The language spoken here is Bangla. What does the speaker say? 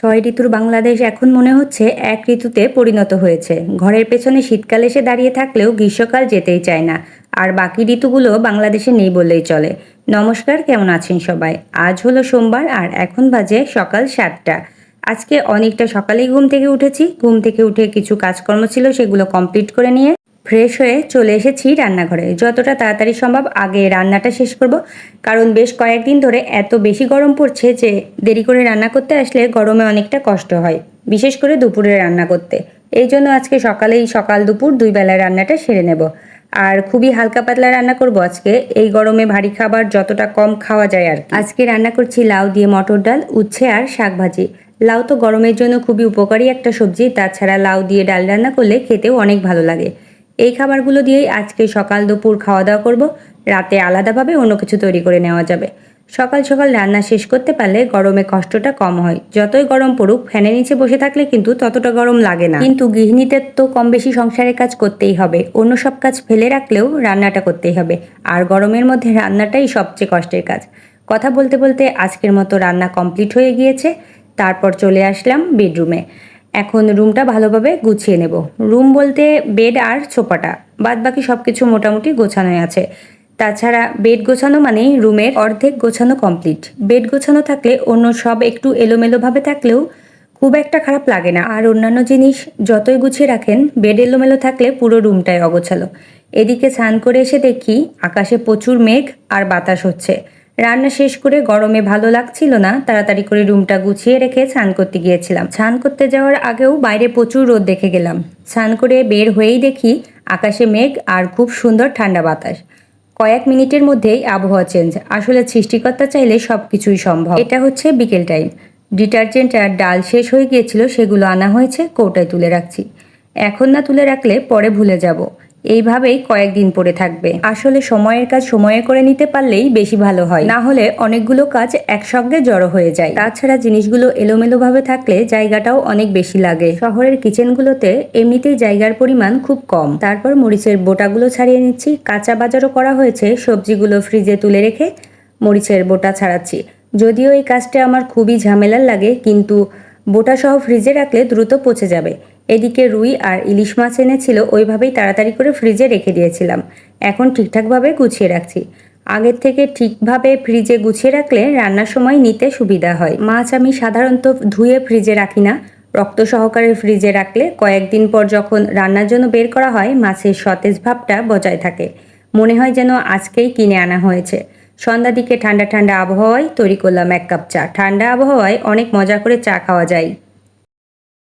ছয় ঋতুর বাংলাদেশ এখন মনে হচ্ছে এক ঋতুতে পরিণত হয়েছে। ঘরের পেছনে শীতকাল এসে দাঁড়িয়ে থাকলেও গ্রীষ্মকাল যেতেই চায় না। আর বাকি ঋতুগুলো বাংলাদেশে নেই বললেই চলে। নমস্কার, কেমন আছেন সবাই? আজ হলো সোমবার আর এখন বাজে সকাল সাতটা। আজকে অনেকটা সকালেই ঘুম থেকে উঠেছি। ঘুম থেকে উঠে কিছু কাজকর্ম ছিল সেগুলো কমপ্লিট করে নিয়ে ফ্রেশ হয়ে চলে এসেছি রান্নাঘরে। যতটা তাড়াতাড়ি সম্ভব আগে রান্নাটা শেষ করব, কারণ বেশ কয়েকদিন ধরে এত বেশি গরম পড়ছে যে দেরি করে রান্না করতে আসলে গরমে অনেকটা কষ্ট হয়, বিশেষ করে দুপুরে রান্না করতে। এই জন্য আজকে সকালেই সকাল দুপুর দুই বেলায় রান্নাটা সেরে নেব। আর খুবই হালকা পাতলা রান্না করব আজকে, এই গরমে ভারী খাবার যতটা কম খাওয়া যায় আর আজকে রান্না করছি লাউ দিয়ে মটর ডাল, উচ্ছে আর শাক ভাজি। লাউ তো গরমের জন্য খুবই উপকারী একটা সবজি, তাছাড়া লাউ দিয়ে ডাল রান্না করলে খেতেও অনেক ভালো লাগে। এই খাবারগুলো দিয়েই আজকে সকাল দুপুর খাওয়া দাওয়া করব। রাতে আলাদাভাবে অন্য কিছু তৈরি করে নেওয়া যাবে। সকাল সকাল রান্না শেষ করতে পারলে গরমে কষ্টটা কম হয়। যতই গরম পড়ুক ফ্যানের নিচে বসে থাকলে কিন্তু ততটা গরম লাগে না। কিন্তু গৃহিণীদের তো কম বেশি সংসারের কাজ করতেই হবে। অন্য সব কাজ ফেলে রাখলেও রান্নাটা করতেই হবে। আর গরমের মধ্যে রান্নাটাই সবচেয়ে কষ্টের কাজ। কথা বলতে বলতে আজকের মতো রান্না কমপ্লিট হয়ে গিয়েছে। তারপর চলে আসলাম বেডরুমে। এখন রুমটা ভালোভাবে গুছিয়ে নেব। রুম বলতে বেড আর ছোপাটা বাদ বাকি সব কিছু মোটামুটি গোছানোই আছে। তাছাড়া বেড গোছানো মানেই রুমের অর্ধেক গোছানো কমপ্লিট। বেড গোছানো থাকলে অন্য সব একটু এলোমেলোভাবে থাকলেও খুব একটা খারাপ লাগে না। আর অন্যান্য জিনিস যতই গুছিয়ে রাখেন, বেড এলোমেলো থাকলে পুরো রুমটাই অগোছালো। এদিকে স্নান করে এসে দেখি আকাশে প্রচুর মেঘ আর বাতাস হচ্ছে। রান্না শেষ করে গরমে ভালো লাগছিল না, তাড়াতাড়ি করে রুমটা গুছিয়ে রেখে স্নান করতে গিয়েছিলাম। স্নান করতে যাওয়ার আগেও বাইরে প্রচুর রোদ দেখে গেলাম। স্নান করে বের হয়েই দেখি আকাশে মেঘ আর খুব সুন্দর ঠান্ডা বাতাস। কয়েক মিনিটের মধ্যেই আবহাওয়া চেঞ্জ। আসলে সৃষ্টিকর্তা চাইলে সব কিছুই সম্ভব। এটা হচ্ছে বিকেল টাইম। ডিটারজেন্ট আর ডাল শেষ হয়ে গিয়েছিল, সেগুলো আনা হয়েছে, কৌটায় তুলে রাখছি। এখন না তুলে রাখলে পরে ভুলে যাব। এইভাবেই কয়েকদিন পরে থাকবে। আসলে সময়ের কাজ সময়ে করে নিতে পারলেই বেশি ভালো হয়। না হলে অনেকগুলো কাজ একসঙ্গে জড়ো হয়ে যায়। তাছাড়া জিনিসগুলো এলোমেলোভাবে থাকলে জায়গাটাও অনেক বেশি লাগে। শহরের কিচেনগুলোতে এমনিতেই জায়গার পরিমাণ খুব কম। তারপর মরিচের বোটাগুলো ছাড়িয়ে নিচ্ছি। কাঁচা বাজারও করা হয়েছে। সবজিগুলো ফ্রিজে তুলে রেখে মরিচের বোটা ছাড়াচ্ছি। যদিও এই কাজটা আমার খুবই ঝামেলার লাগে, কিন্তু বোটা সহ ফ্রিজে রাখলে দ্রুত পচে যাবে। এদিকে রুই আর ইলিশ মাছ এনেছিল, ওইভাবেই তাড়াতাড়ি করে ফ্রিজে রেখে দিয়েছিলাম। এখন ঠিকঠাকভাবে গুছিয়ে রাখছি। আগের থেকে ঠিকভাবে ফ্রিজে গুছিয়ে রাখলে রান্নার সময় নিতে সুবিধা হয়। মাছ আমি সাধারণত ধুয়ে ফ্রিজে রাখি না। রক্ত সহকারে ফ্রিজে রাখলে কয়েকদিন পর যখন রান্নার জন্য বের করা হয়, মাছের সতেজ ভাবটা বজায় থাকে। মনে হয় যেন আজকেই কিনে আনা হয়েছে। সন্ধ্যা দিকে ঠান্ডা ঠান্ডা আবহাওয়ায় তৈরি করলাম এক কাপ চা। ঠান্ডা আবহাওয়ায় অনেক মজা করে চা খাওয়া যায়।